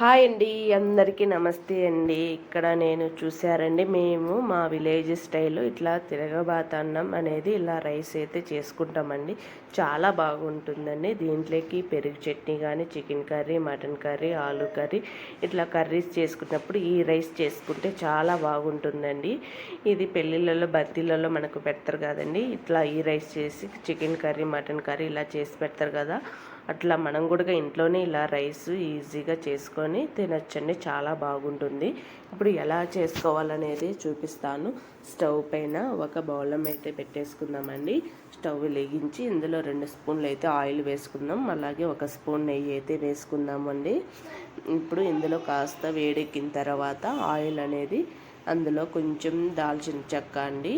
Hi అండి అందరికీ నమస్తే అండి. ఇక్కడ నేను చూసారండి మేము మా విలేజ్ స్టైల్ ఇట్లా తిరగబాతన్నం అనేది ఇలా రైస్ అయితే చేసుకుంటామండి. చాలా బాగుంటుందండి. దీంట్లోకి పెరుగు చట్నీ కానీ చికెన్ కర్రీ మటన్ కర్రీ ఆలు కర్రీ ఇట్లా కర్రీస్ చేసుకున్నప్పుడు ఈ రైస్ చేసుకుంటే చాలా బాగుంటుందండి. ఇది పెళ్ళిళ్ళలో బత్తిళ్ళలో మనకు పెడతారు కదండి. ఇట్లా ఈ రైస్ చేసి చికెన్ కర్రీ మటన్ కర్రీ ఇలా చేసి పెడతారు కదా. అట్లా మనం కూడా ఇంట్లోనే ఇలా రైస్ ఈజీగా చేసుకొని తినచ్చండి చాలా బాగుంటుంది. ఇప్పుడు ఎలా చేసుకోవాలనేది చూపిస్తాను. స్టవ్ పైన ఒక బౌలం అయితే పెట్టేసుకుందామండి. స్టవ్ వెలిగించి ఇందులో రెండు స్పూన్లు అయితే ఆయిల్ వేసుకుందాం. అలాగే ఒక స్పూన్ నెయ్యి అయితే వేసుకుందామండి. ఇప్పుడు ఇందులో కాస్త వేడెక్కిన తర్వాత ఆయిల్ అనేది అందులో కొంచెం దాల్చిన చెక్క అండి.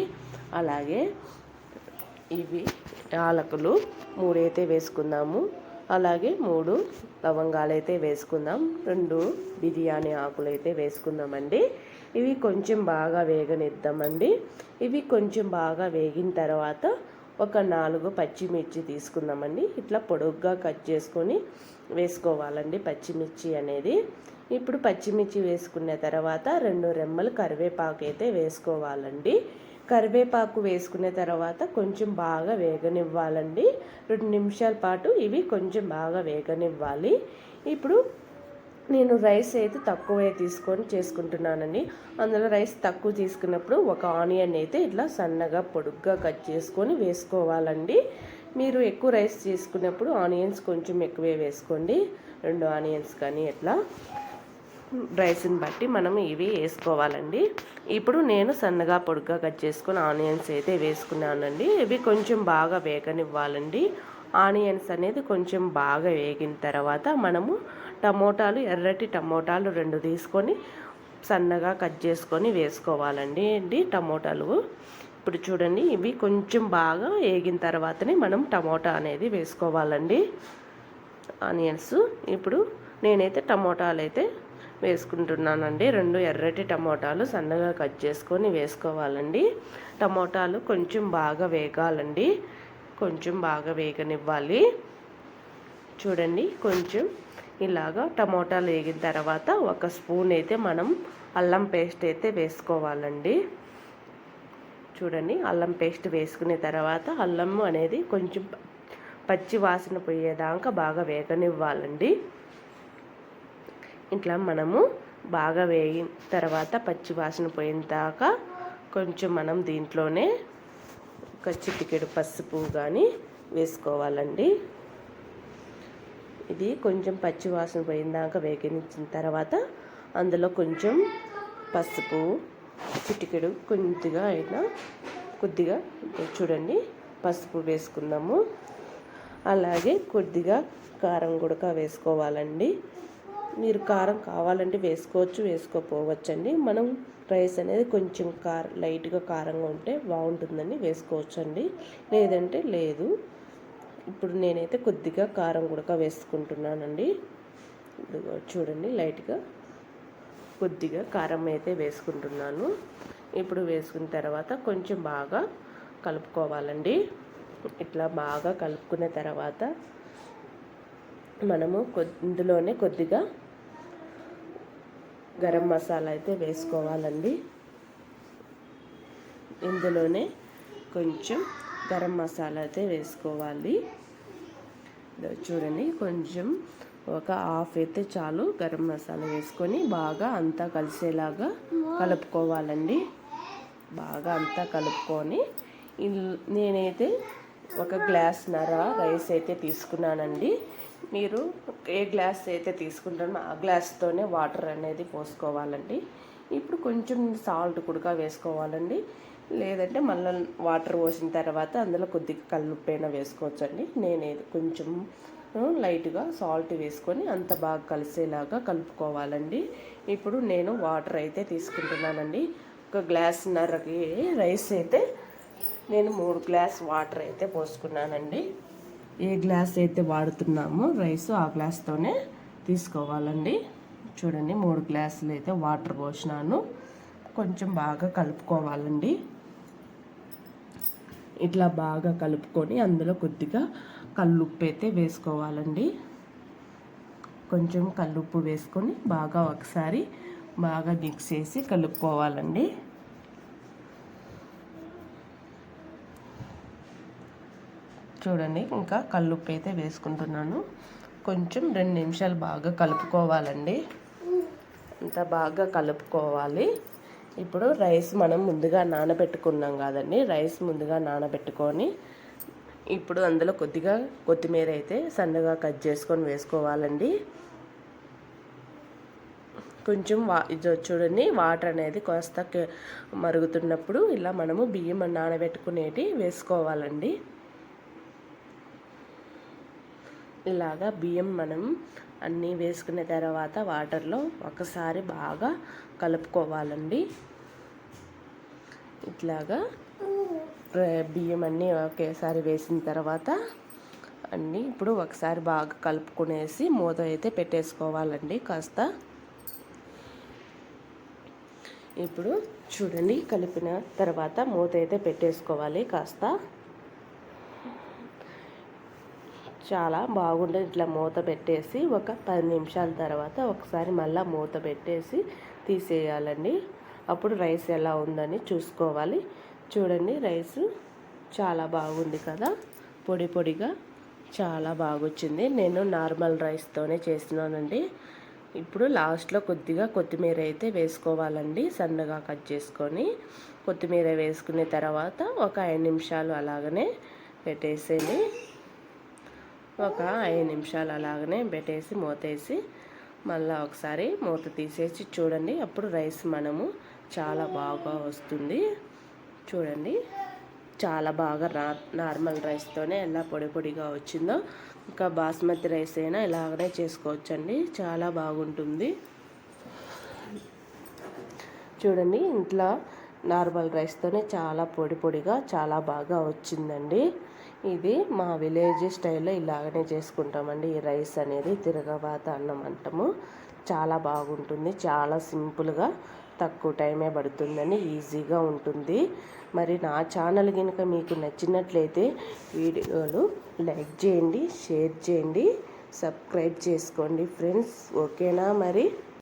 అలాగే ఇవి యాలకులు మూడైతే వేసుకుందాము. అలాగే మూడు లవంగాలు అయితే వేసుకుందాం. రెండు బిర్యానీ ఆకులు అయితే వేసుకుందామండి. ఇవి కొంచెం బాగా వేగనిద్దామండి. ఇవి కొంచెం బాగా వేగిన తర్వాత ఒక నాలుగు పచ్చిమిర్చి తీసుకుందామండి. ఇట్లా పొడుగ్గా కట్ చేసుకొని వేసుకోవాలండి పచ్చిమిర్చి అనేది. ఇప్పుడు పచ్చిమిర్చి వేసుకున్న తర్వాత రెండు రెమ్మలు కరివేపాకు అయితే వేసుకోవాలండి. కరివేపాకు వేసుకున్న తర్వాత కొంచెం బాగా వేగనివ్వాలండి. రెండు నిమిషాల పాటు ఇవి కొంచెం బాగా వేగనివ్వాలి. ఇప్పుడు నేను రైస్ అయితే తక్కువే తీసుకొని చేసుకుంటున్నానండి. అందులో రైస్ తక్కువ తీసుకున్నప్పుడు ఒక ఆనియన్ అయితే ఇట్లా సన్నగా పొడుగ్గా కట్ చేసుకొని వేసుకోవాలండి. మీరు ఎక్కువ రైస్ తీసుకున్నప్పుడు ఆనియన్స్ కొంచెం ఎక్కువే వేసుకోండి. రెండు ఆనియన్స్ కానీ ఇట్లా. రైస్ని బట్టి మనం ఇవి వేసుకోవాలండి. ఇప్పుడు నేను సన్నగా పొడుగ్గా కట్ చేసుకుని ఆనియన్స్ అయితే వేసుకున్నానండి. ఇవి కొంచెం బాగా వేగనివ్వాలండి. ఆనియన్స్ అనేది కొంచెం బాగా వేగిన తర్వాత మనము టమోటాలు ఎర్రటి టమోటాలు రెండు తీసుకొని సన్నగా కట్ చేసుకొని వేసుకోవాలండి. అండి టమోటాలు. ఇప్పుడు చూడండి ఇవి కొంచెం బాగా వేగిన తర్వాతనే మనం టమోటా అనేది వేసుకోవాలండి. ఆనియన్స్. ఇప్పుడు నేనైతే టమోటాలు అయితే వేసుకుంటున్నానండి. రెండు ఎర్రటి టమోటాలు సన్నగా కట్ చేసుకొని వేసుకోవాలండి. టమోటాలు కొంచెం బాగా వేగాలండి. కొంచెం బాగా వేగనివ్వాలి. చూడండి కొంచెం ఇలాగా టమోటాలు వేగిన తర్వాత ఒక స్పూన్ అయితే మనం అల్లం పేస్ట్ అయితే వేసుకోవాలండి. చూడండి అల్లం పేస్ట్ వేసుకునే తర్వాత అల్లం అనేది కొంచెం పచ్చి వాసన పోయేదాకా బాగా వేగనివ్వాలండి. ఇట్లా మనము బాగా వేగిన తర్వాత పచ్చి వాసన పోయిన దాకా కొంచెం మనం దీంట్లోనే ఒక చిటికెడు పసుపు కానీ వేసుకోవాలండి. ఇది కొంచెం పచ్చి వాసన పోయిన దాకా వేగించిన తర్వాత అందులో కొంచెం పసుపు చిటికెడు కొద్దిగా అయినా కొద్దిగా చూడండి పసుపు వేసుకుందాము. అలాగే కొద్దిగా కారం గుడక వేసుకోవాలండి. మీరు కారం కావాలంటే వేసుకోవచ్చు వేసుకోపోవచ్చండి మనం రైస్ అనేది కొంచెం కార లైట్గా కారంగా ఉంటే బాగుంటుందని వేసుకోవచ్చండి. లేదంటే లేదు. ఇప్పుడు నేనైతే కొద్దిగా కారం కూడా వేసుకుంటున్నానండి. చూడండి లైట్గా కొద్దిగా కారం అయితే వేసుకుంటున్నాను. ఇప్పుడు వేసుకున్న తర్వాత కొంచెం బాగా కలుపుకోవాలండి. ఇట్లా బాగా కలుపుకున్న తర్వాత మనము ఇందులోనే కొద్దిగా గరం మసాలా అయితే వేసుకోవాలండి. ఇందులోనే కొంచెం గరం మసాలా అయితే వేసుకోవాలి. చూడండి కొంచెం ఒక హాఫ్ అయితే చాలు గరం మసాలా వేసుకొని బాగా అంతా కలిసేలాగా కలుపుకోవాలండి. బాగా అంతా కలుపుకొని నేనైతే ఒక గ్లాస్ నర రైస్ అయితే తీసుకున్నానండి. మీరు ఏ గ్లాస్ అయితే తీసుకుంటారో ఆ గ్లాస్తోనే వాటర్ అనేది పోసుకోవాలండి. ఇప్పుడు కొంచెం సాల్ట్ కూడా వేసుకోవాలండి. లేదంటే మళ్ళీ వాటర్ పోసిన తర్వాత అందులో కొద్దిగా కల్లుప్పైనా వేసుకోవచ్చండి. నేను కొంచెం లైట్గా సాల్ట్ వేసుకొని అంత బాగా కలిసేలాగా కలుపుకోవాలండి. ఇప్పుడు నేను వాటర్ అయితే తీసుకుంటున్నానండి. ఒక గ్లాస్ నరకి రైస్ అయితే నేను మూడు గ్లాస్ వాటర్ అయితే పోసుకున్నానండి. ఏ గ్లాస్ అయితే వాడుతున్నామో రైస్ ఆ గ్లాస్తోనే తీసుకోవాలండి. చూడండి మూడు గ్లాసులు అయితే వాటర్ పోసినాను. కొంచెం బాగా కలుపుకోవాలండి. ఇట్లా బాగా కలుపుకొని అందులో కొద్దిగా కల్లుప్పు అయితే వేసుకోవాలండి. కొంచెం కల్లుప్పు వేసుకొని బాగా ఒకసారి బాగా మిక్స్ చేసి కలుపుకోవాలండి. చూడండి ఇంకా కల్లుప్పు అయితే వేసుకుంటున్నాను. కొంచెం రెండు నిమిషాలు బాగా కలుపుకోవాలండి. అంత బాగా కలుపుకోవాలి. ఇప్పుడు రైస్ మనం ముందుగా నానబెట్టుకున్నాం కదండి. రైస్ ముందుగా నానబెట్టుకొని ఇప్పుడు అందులో కొద్దిగా కొత్తిమీర అయితే సన్నగా కట్ చేసుకొని వేసుకోవాలండి. కొంచెం వా ఇది చూడండి వాటర్ అనేది కాస్త మరుగుతున్నప్పుడు ఇలా మనము బియ్యం నానబెట్టుకునేటి వేసుకోవాలండి. ఇలాగా బియ్యం మనం అన్నీ వేసుకున్న తర్వాత వాటర్లో ఒకసారి బాగా కలుపుకోవాలండి. ఇట్లాగా బియ్యం అన్నీ ఒకేసారి వేసిన తర్వాత అన్నీ ఇప్పుడు ఒకసారి బాగా కలుపుకునేసి మూత అయితే పెట్టేసుకోవాలండి కాస్త. ఇప్పుడు చూడండి కలిపిన తర్వాత మూత అయితే పెట్టేసుకోవాలి కాస్త. చాలా బాగుండేది. ఇట్లా మూత పెట్టేసి ఒక పది నిమిషాల తర్వాత ఒకసారి మళ్ళీ మూత పెట్టేసి తీసేయాలండి. అప్పుడు రైస్ ఎలా ఉందని చూసుకోవాలి. చూడండి రైస్ చాలా బాగుంది కదా. పొడి పొడిగా చాలా బాగొచ్చింది. నేను నార్మల్ రైస్తోనే చేస్తున్నానండి. ఇప్పుడు లాస్ట్లో కొద్దిగా కొత్తిమీర అయితే వేసుకోవాలండి సన్నగా కట్ చేసుకొని. కొత్తిమీర వేసుకునే తర్వాత ఒక ఐదు నిమిషాలు అలాగనే పెట్టేసేయండి. ఒక ఐదు నిమిషాలు అలాగనే పెట్టేసి మూతేసి మళ్ళీ ఒకసారి మూత తీసేసి చూడండి. అప్పుడు రైస్ మనము చాలా బాగా వస్తుంది. చూడండి. చాలా బాగా నార్మల్ రైస్తోనే ఎలా పొడి పొడిగా వచ్చిందో ఇంకా బాస్మతి రైస్ అయినా ఇలాగనే చేసుకోవచ్చండి. చాలా బాగుంటుంది. చూడండి. ఇంట్లో నార్మల్ రైస్తోనే చాలా పొడి పొడిగా చాలా బాగా వచ్చిందండి. ఇది మా విలేజ్ స్టైల్లో ఇలాగనే చేసుకుంటామండి. ఈ రైస్ అనేది తిరగబాత అన్నం అంటాము. చాలా బాగుంటుంది. చాలా సింపుల్గా తక్కువ టైమే పడుతుందని ఈజీగా ఉంటుంది. మరి నా ఛానల్ కనుక మీకు నచ్చినట్లయితే వీడియోలు లైక్ చేయండి షేర్ చేయండి సబ్స్క్రైబ్ చేసుకోండి ఫ్రెండ్స్. ఓకేనా మరి?